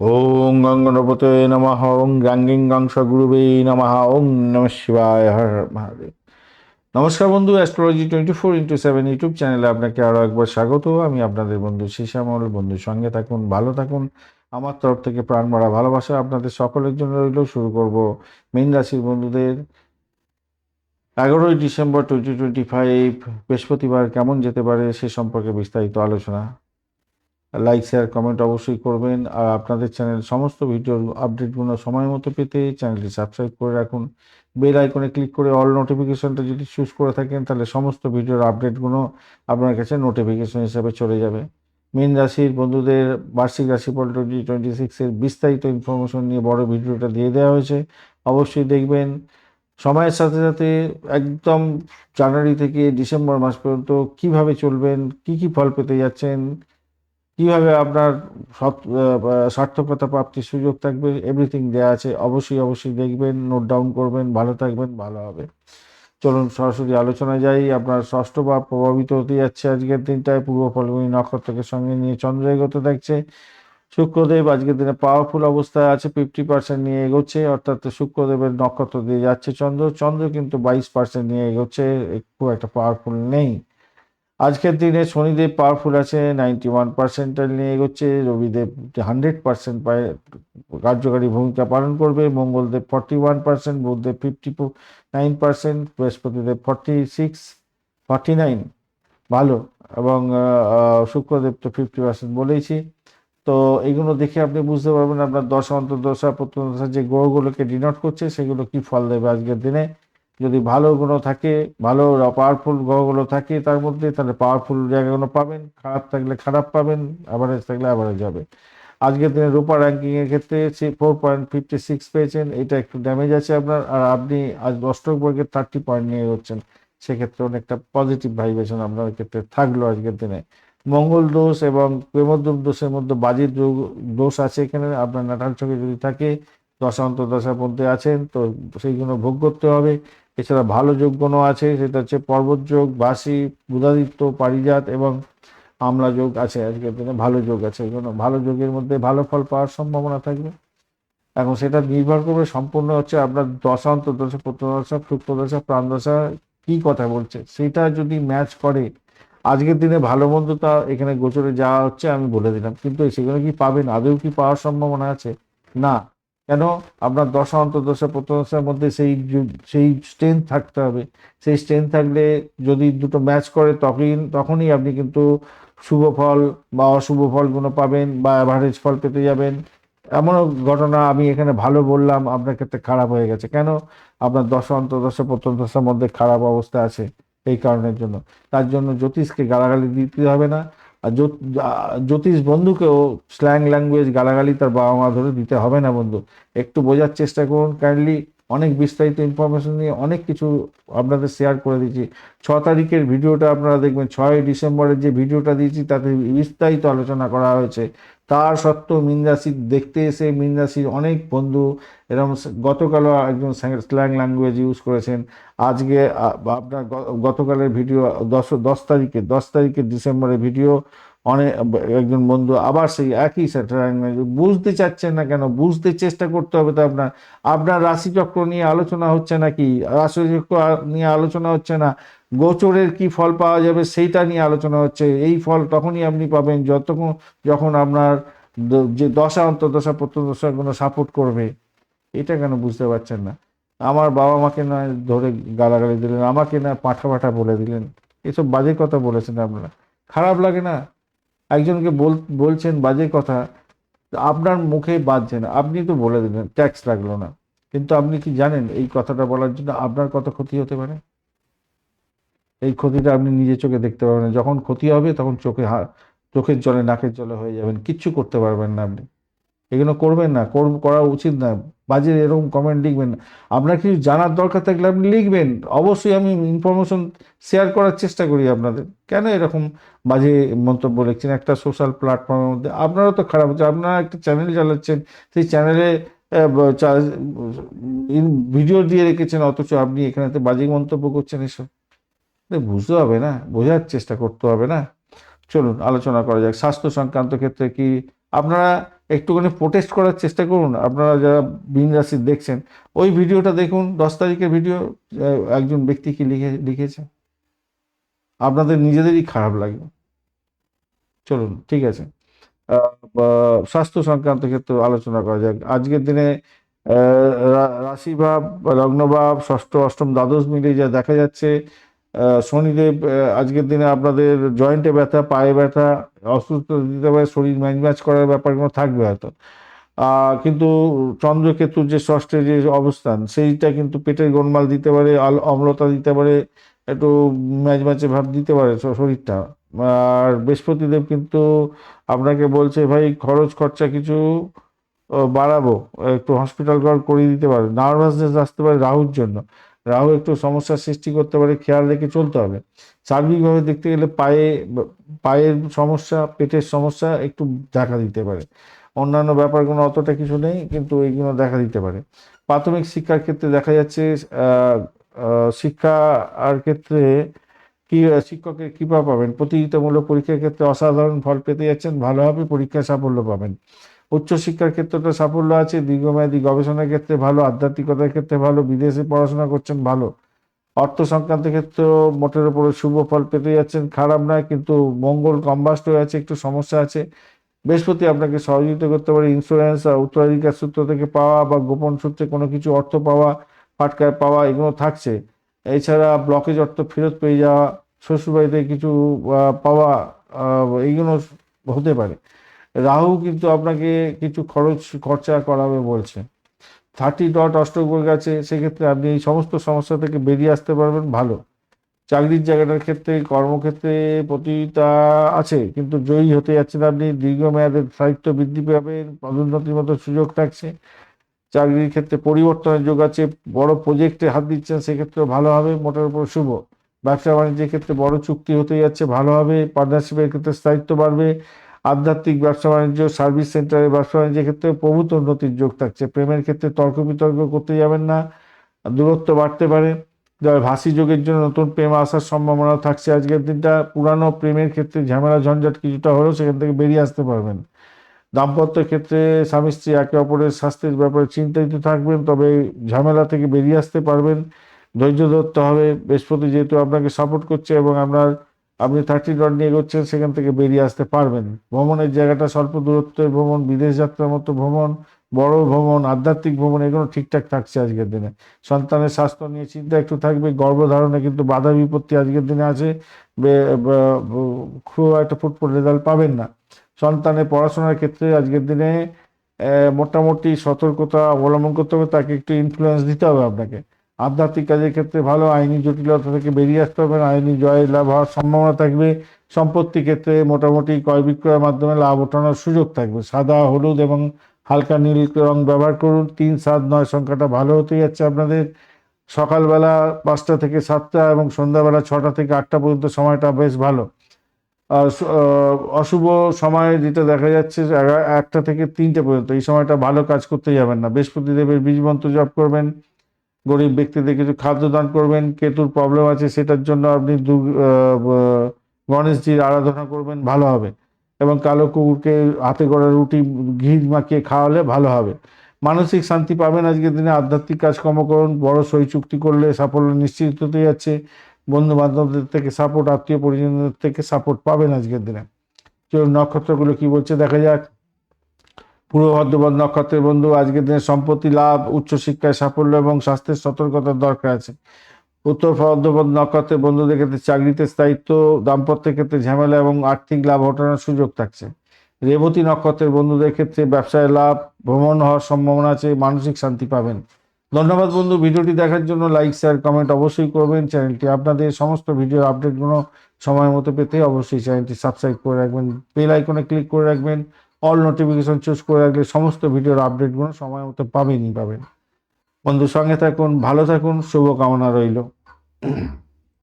ওং গঙ্গনপতে নমঃ ওং গাঙ্গিং গংস গুরুবে নমঃ ওং নম শিবায়, হর মহাদেব। নমস্কার বন্ধু astrology twenty four into seven YouTube চ্যানেলে আপনাকে আরও একবার স্বাগত। আমি আপনাদের বন্ধু শিশামল বন্ধুর সঙ্গে থাকুন, ভালো থাকুন। আমার তরফ থেকে প্রাণ ভরা ভালোবাসা আপনাদের সকলের জন্য রইল। শুরু করব মীন রাশির বন্ধুদের। এগারোই ডিসেম্বর টোয়েন্টি টোয়েন্টি ফাইভ বৃহস্পতিবার কেমন যেতে পারে সে সম্পর্কে বিস্তারিত আলোচনা। লাইক শেয়ার কমেন্ট অবশ্যই করবেন। আর আপনাদের চ্যানেল সমস্ত ভিডিওর আপডেটগুলো সময় মতো পেতে চ্যানেলটি সাবস্ক্রাইব করে রাখুন। বেল আইকনে ক্লিক করে অল নোটিফিকেশনটা যদি চুজ করে থাকেন, তাহলে সমস্ত ভিডিওর আপডেটগুলো আপনার কাছে নোটিফিকেশন হিসেবে চলে যাবে। মীন রাশির বন্ধুদের বার্ষিক রাশিফল টোয়েন্টি টোয়েন্টি সিক্সের বিস্তারিত ইনফরমেশন নিয়ে বড় ভিডিওটা দিয়ে দেওয়া হয়েছে। অবশ্যই দেখবেন। সময়ের সাথে সাথে একদম জানুয়ারি থেকে ডিসেম্বর মাস পর্যন্ত কীভাবে চলবেন, কি কি ফল পেতে যাচ্ছেন কীভাবে আপনার আহ, সার্থকতা প্রাপ্তির সুযোগ থাকবে? এভরিথিং দেওয়া আছে। অবশ্যই অবশ্যই দেখবেন নোট ডাউন করবেন ভালো থাকবেন ভালো হবে। চলুন সরাসরি আলোচনায় যাই। আপনার ষষ্ঠ বা প্রভাবিত হতে যাচ্ছে আজকের দিনটায়। পূর্ব ফলগুনি নক্ষত্রকে সঙ্গে নিয়ে চন্দ্র এগোতে দেখছে। শুক্রদেব আজকের দিনে পাওয়ারফুল অবস্থায় আছে। ফিফটি পার্সেন্ট নিয়ে এগোচ্ছে। অর্থাৎ শুক্রদেবের নক্ষত্র দিয়ে যাচ্ছে চন্দ্র। চন্দ্র কিন্তু বাইশ পার্সেন্ট নিয়ে এগোচ্ছে। খুব একটা পাওয়ারফুল নেই। আজকের দিনে শনিদেব পাওয়ারফুল আছে নাইনটি ওয়ান পার্সেন্টাল নিয়ে এগোচ্ছে, রবিদেব হান্ড্রেড পার্সেন্ট কার্যকারী ভূমিকা পালন করবে, Mangaldev forty one percent Budhdev fifty nine percent Brihaspatidev forty six forty nine ভালো এবং শুক্রদেব তো ফিফটি পার্সেন্ট বলেইছি। তো এগুলো দেখে আপনি বুঝতে পারবেন আপনার দশা, অন্তর্দশা প্রত্যদশা যে গ্রহগুলোকে ডিনোট করছে, সেগুলো কি ফল দেবে আজকের দিনে। যদি ভালো গুণ থাকে, ভালো পাওয়ারফুল গ্রহগুলো থাকে, তার মধ্যে তাহলে পাওয়ারফুল জায়গাগুলো পাবেন, খারাপ থাকলে খারাপ পাবেন অ্যাভারেজ থাকলে অ্যাভারেজ হবে। আজকের দিনে রূপা র্যাঙ্কিং এর ক্ষেত্রে ফোর পয়েন্ট ফিফটি সিক্স পেয়েছেন, এটা একটু ড্যামেজ আছে আপনার, আর আপনি আজ অষ্টক বর্গের থার্টি পয়েন্ট নিয়ে এগোচ্ছেন, সেক্ষেত্রে অনেকটা পজিটিভ ভাইব্রেশন আপনার ক্ষেত্রে থাকল আজকের দিনে। মঙ্গল দোষ এবং প্রেমোদ্যম দোষের মধ্যে বাজির দোষ আছে এখানে আপনার নাটাল চোখে যদি থাকে দশা অন্তর্দশার মধ্যে আছেন, তো সেইগুলো ভোগ করতে হবে। এছাড়া ভালো যোগগুণও আছে, সেটা হচ্ছে পর্বত যোগ বাসি বুধাদিত্য, পারিজাত এবং আমলা যোগ আছে আজকের দিনে, ভালো যোগ আছে। এগুলো ভালো যোগের মধ্যে ভালো ফল পাওয়ার সম্ভাবনা থাকবে। এখন সেটা নির্ভর করবে সম্পূর্ণ হচ্ছে আপনার দশান্ত দশা প্রত্যদশা শুক্রদশা প্রাণদশা কি কথা বলছে, সেটা যদি ম্যাচ করে, আজকের দিনে ভালো মন্দ তা এখানে গোচরে যাওয়া হচ্ছে আমি বলে দিলাম। কিন্তু সেগুলো কি পাবেন? আদৌ কি পাওয়ার সম্ভাবনা আছে? না। কেন? আপনার দশা অন্তর্দশা প্রত্যদশার মধ্যে সেই সেই স্ট্রেংথ থাকতে হবে। সেই স্ট্রেংথ থাকলে যদি দুটো ম্যাচ করে তখন তখনই আপনি কিন্তু শুভ ফল বা অশুভ ফলগুলো পাবেন বা অ্যাভারেজ ফল পেতে যাবেন। এমনও ঘটনা আমি এখানে ভালো বললাম, আপনার ক্ষেত্রে খারাপ হয়ে গেছে। কেন? আপনার দশা অন্তর্দশা প্রত্যদশার মধ্যে খারাপ অবস্থা আছে এই কারণের জন্য। তার জন্য জ্যোতিষকে গালাগালি দিতে হবে না। আর জ্যোতিষ বন্ধুকেও স্ল্যাং ল্যাঙ্গুয়েজ গালাগালি তার বাবা মা ধরে দিতে হবে না, বন্ধু। একটু বোঝার চেষ্টা করুন। কাইন্ডলি অনেক বিস্তারিত ইনফরমেশন নিয়ে অনেক কিছু আপনাদের শেয়ার করে দিয়েছি। ছ তারিখের ভিডিওটা আপনারা দেখবেন। ছয় ডিসেম্বরের যে ভিডিওটা দিয়েছি, তাতে বিস্তারিত আলোচনা করা হয়েছে। তার সত্ত্বেও মিন দেখতে এসে মিন রাশির অনেক বন্ধু এরকম গতকালও একজন স্ল্যাং ল্যাঙ্গুয়েজ ইউজ করেছেন। আজকে আপনার গতকালের ভিডিও, দশ দশ তারিখে দশ তারিখে ডিসেম্বরের ভিডিও অনেক একজন বন্ধু আবার সেই একই বুঝতে চাচ্ছেন না কেন? বুঝতে চেষ্টা করতে হবে তো আপনার আপনার রাশিচক্র নিয়ে আলোচনা হচ্ছে নাকি? রাশিচক্র নিয়ে আলোচনা হচ্ছে না? গোচরের কি ফল পাওয়া যাবে সেইটা নিয়ে আলোচনা হচ্ছে। এই ফল তখনই আপনি পাবেন যতক্ষণ যখন আপনার যে দশা, অন্তর্দশা প্রত্যদশাগুলো সাপোর্ট করবে। এটা কেন বুঝতে পারছেন না? আমার বাবা মাকে না ধরে গালাগালি দিলেন, আমাকে না পাঠা পাঠা বলে দিলেন। এসব বাজে কথা বলেছেন আপনারা। খারাপ লাগে না। একজনকে বল, বলছেন বাজে কথা, আপনার মুখে বাজছে না। আপনি তো বলে দিলেন ট্যাক্স লাগল না। কিন্তু আপনি কি জানেন এই কথাটা বলার জন্য আপনার কত ক্ষতি হতে পারে? এই ক্ষতিটা আপনি নিজে চোখে দেখতে পারবেন না। যখন ক্ষতি হবে, তখন চোখে চোখের জলে, নাকের জলে হয়ে যাবেন। কিচ্ছু করতে পারবেন না আপনি। এগুলো করবেন না, কর- উচিত না। বাজে এরকম কমেন্ট লিখবেন না। আপনার কিছু জানার দরকার থাকলে আপনি লিখবেন। অবশ্যই আমি ইনফরমেশন শেয়ার করার চেষ্টা করি আপনাদের। কেন এরকম বাজে মন্তব্য লিখছেন? একটা সোশ্যাল প্ল্যাটফর্মের মধ্যে। আপনারও তো খারাপ হচ্ছে। আপনারা একটা চ্যানেল চালাচ্ছেন। সেই চ্যানেলে ভিডিও দিয়ে রেখেছেন। অথচ আপনি এখানেতে বাজে মন্তব্য করছেন এসব। বুঝতে হবে না, বোঝার চেষ্টা করতে হবে না। চলুন, আলোচনা করা যাক। স্বাস্থ্য সংক্রান্ত ক্ষেত্রে কি আপনারা একটুখানি প্রোটেস্ট করার চেষ্টা করুন? আপনারা যারা বিন রাশি দেখছেন, ওই ভিডিওটা দেখুন। দশ তারিখের ভিডিও একজন ব্যক্তি কি লিখে, লিখেছে? আপনাদের নিজেদেরই খারাপ লাগবে চলুন, ঠিক আছে। স্বাস্থ্য সংক্রান্ত ক্ষেত্রে আলোচনা করা যাক। আজকের দিনে রাশিভাব, লগ্নভাব, ষষ্ঠ, অষ্টম, দ্বাদশ মিলে যা দেখা যাচ্ছে শনিদেব আজকের দিনে আপনাদের জয়েন্টে ব্যথা, পায়ে ব্যথা, অসুস্থ দিতে পারে, শরীর ম্যাচ করার ব্যাপারগুলো থাকবে হয়তো। কিন্তু চন্দ্রকেতুর যে ষষ্ঠের যে অবস্থান, সেইটা কিন্তু পেটের গোলমাল দিতে পারে, আল- অম্লতা দিতে পারে, একটু ম্যাচ ভাব দিতে পারে শরীরটা। আর বৃহস্পতিদেব কিন্তু আপনাকে বলছে, ভাই, খরচ খরচা কিছু বাড়াবো, একটু হসপিটাল করিয়ে দিতে পারে। নার্ভাসনেস আসতে পারে রাহুর জন্য। রাহু একটু সমস্যার সৃষ্টি করতে পারে, খেয়াল রেখে চলতে হবে। সার্বিকভাবে দেখতে গেলে পায়ে, পায়ের সমস্যা, পেটের সমস্যা একটু দেখা দিতে পারে। অন্যান্য ব্যাপারগুলো অতটা কিছু নেই, কিন্তু এইগুলো দেখা দিতে পারে। প্রাথমিক শিক্ষার ক্ষেত্রে দেখা যাচ্ছে শিক্ষা আর ক্ষেত্রে কি, শিক্ষকের কৃপা পাবেন। প্রতিযোগিতামূলক পরীক্ষার ক্ষেত্রে অসাধারণ ফল পেতে যাচ্ছেন ভালোভাবে পরীক্ষায় সাফল্য পাবেন। উচ্চশিক্ষার ক্ষেত্রটা সাফল্য আছে, দীর্ঘমেয়াদী গবেষণার ক্ষেত্রে ভালো, আধ্যাত্মিকতার ক্ষেত্রে ভালো, বিদেশে পড়াশোনা করছেন ভালো। অর্থ সংক্রান্ত ক্ষেত্রেও মোটের উপরে শুভ ফল পেতে যাচ্ছেন, খারাপ নয়, কিন্তু মঙ্গল কম্বাস্ট হয়ে আছে, একটু সমস্যা আছে। বৃহস্পতি আপনাকে সহযোগিতা করতে পারে ইন্স্যুরেন্স আর উত্তরাধিকার সূত্র থেকে পাওয়া বা গোপন সূত্রে কোনো কিছু অর্থ পাওয়া, ফাটকায় পাওয়া, এগুলো থাকছে। এছাড়া ব্লকেজ অর্থ ফেরত পেয়ে যাওয়া, শ্বশুরবাড়িতে কিছু পাওয়া এইগুলো হতে পারে। রাহু কিন্তু আপনাকে কিছু খরচ, খরচা করাবে বলছে। থার্টি ডট অষ্টক গেছে, সেক্ষেত্রে আপনি এই সমস্ত সমস্যা থেকে বেরিয়ে আসতে পারবেন, ভালো। চাকরির জায়গাটার ক্ষেত্রে, কর্মক্ষেত্রে প্রতিযোগিতা আছে, কিন্তু জয়ী হতে যাচ্ছেন আপনি দীর্ঘমেয়াদের সাহিত্য বৃদ্ধি পাবেন, পদোন্নতির মতো সুযোগ থাকছে। চাকরির ক্ষেত্রে পরিবর্তনের যোগ আছে, বড় প্রজেক্টে হাত দিচ্ছেন, সেক্ষেত্রেও ভালো হবে, মোটার উপর শুভ। ব্যবসা বাণিজ্যের ক্ষেত্রে বড় চুক্তি হতে যাচ্ছে, ভালো হবে পার্টনারশিপের ক্ষেত্রে স্থায়িত্ব বাড়বে। আধ্যাত্মিক ব্যবসা বাণিজ্য, সার্ভিস সেন্টারের ব্যবসা বাণিজ্যের ক্ষেত্রে প্রভূত উন্নতির যোগ থাকছে। প্রেমের ক্ষেত্রে তর্ক বিতর্ক করতে যাবেন না, দূরত্ব বাড়তে পারে। ভাসি যোগের জন্য নতুন প্রেম আসার সম্ভাবনা থাকছে আজকের দিনটা। পুরানো প্রেমের ক্ষেত্রে ঝামেলা ঝঞ্ঝাট কিছুটা হলেও সেখান থেকে বেরিয়ে আসতে পারবেন। দাম্পত্যের ক্ষেত্রে স্বামী স্ত্রী একে অপরের স্বাস্থ্যের ব্যাপারে চিন্তিত থাকবেন, তবে ঝামেলা থেকে বেরিয়ে আসতে পারবেন। ধৈর্য ধরতে হবে। বৃহস্পতি যেহেতু আপনাকে সাপোর্ট করছে এবং আপনার আপনি থার্টি ডট নিয়ে এগোচ্ছেন, সেখান থেকে বেরিয়ে আসতে পারবেন। ভ্রমণের জায়গাটা স্বল্প দূরত্বের ভ্রমণ, বিদেশ যাত্রার মতো ভ্রমণ, বড় ভ্রমণ, আধ্যাত্মিক ভ্রমণ, এগুলো ঠিকঠাক থাকছে আজকের দিনে। সন্তানের স্বাস্থ্য নিয়ে চিন্তা একটু থাকবে, গর্ভধারণে কিন্তু বাধা বিপত্তি আজকের দিনে আছে খুব একটা ফুটফুট রেজাল্ট পাবেন না। সন্তানের পড়াশোনার ক্ষেত্রে আজকের দিনে মোটামুটি সতর্কতা অবলম্বন করতে হবে, তাকে একটু ইনফ্লুয়েন্স দিতে হবে আপনাকে। আধ্যাত্মিক কাজের ক্ষেত্রে ভালো, আইনি জটিলতা থেকে বেরিয়ে আসতে হবে, আইনি জয় লাভ হওয়ার সম্ভাবনা থাকবে, সম্পত্তি ক্ষেত্রে মোটামুটি ক্রয় বিক্রয়ের মাধ্যমে লাভ ওঠানোর সুযোগ থাকবে। সাদা, হলুদ এবং হালকা নীল রং ব্যবহার করুন, তিন, সাত, নয় সংখ্যাটা ভালো হতে যাচ্ছে আপনাদের। সকালবেলা পাঁচটা থেকে সাতটা এবং সন্ধ্যাবেলা ছটা থেকে আটটা পর্যন্ত সময়টা বেশ ভালো। অশুভ সময় যেটা দেখা যাচ্ছে একটা থেকে তিনটে পর্যন্ত, এই সময়টা ভালো কাজ করতে যাবেন না। বৃহস্পতি দেবের বীজ মন্ত্র জপ করবেন গরিব ব্যক্তিদের কিছু খাদ্য দান করবেন, কেতুর প্রবলেম আছে, সেটার জন্য আপনি ব- গণেশজির আরাধনা করবেন, ভালো হবে। এবং কালো কুকুরকে হাতে গড়া রুটি, ঘি মাখিয়ে খাওয়ালে ভালো হবে। মানসিক শান্তি পাবেন আজকের দিনে, আধ্যাত্মিক কাজকর্ম করুন, বড় সই চুক্তি করলে সাফল্য নিশ্চিত হতে যাচ্ছে। বন্ধু বান্ধবদের থেকে সাপোর্ট আত্মীয় পরিজনদের থেকে সাপোর্ট পাবেন আজকের দিনে। চলুন নক্ষত্রগুলো কি বলছে, দেখা যাক। পূর্ব ভদ্রপদ নক্ষত্রের বন্ধু, আজকের দিনে সম্পত্তি লাভ উচ্চশিক্ষায় সাফল্য এবং স্বাস্থ্যের সতর্কতার দরকার আছে। উত্তর ভদ্রপদ নক্ষত্রের বন্ধুদের ক্ষেত্রে চাকরিতে স্থায়িত্ব, দাম্পত্যের ক্ষেত্রে ঝামেলা এবং আর্থিক লাভ ঘটানোর সুযোগ থাকছে। রেবতী নক্ষত্রের বন্ধুদের ক্ষেত্রে ব্যবসায় লাভ, ভ্রমণ হওয়ার সম্ভাবনা আছে, মানসিক শান্তি পাবেন। ধন্যবাদ বন্ধু, ভিডিওটি দেখার জন্য লাইক শেয়ার কমেন্ট অবশ্যই করবেন। চ্যানেলটি আপনাদের সমস্ত ভিডিও আপডেটগুলো সময় মতো পেতে অবশ্যই চ্যানেলটি সাবস্ক্রাইব করে রাখবেন। বেল আইকনে ক্লিক করে রাখবেন। অল নোটিফিকেশন চুজ করে রাখলে সমস্ত ভিডিওর আপডেটগুলো সময় মতো পাবেনই পাবেন। বন্ধু সঙ্গে থাকুন, ভালো থাকুন, শুভকামনা রইল।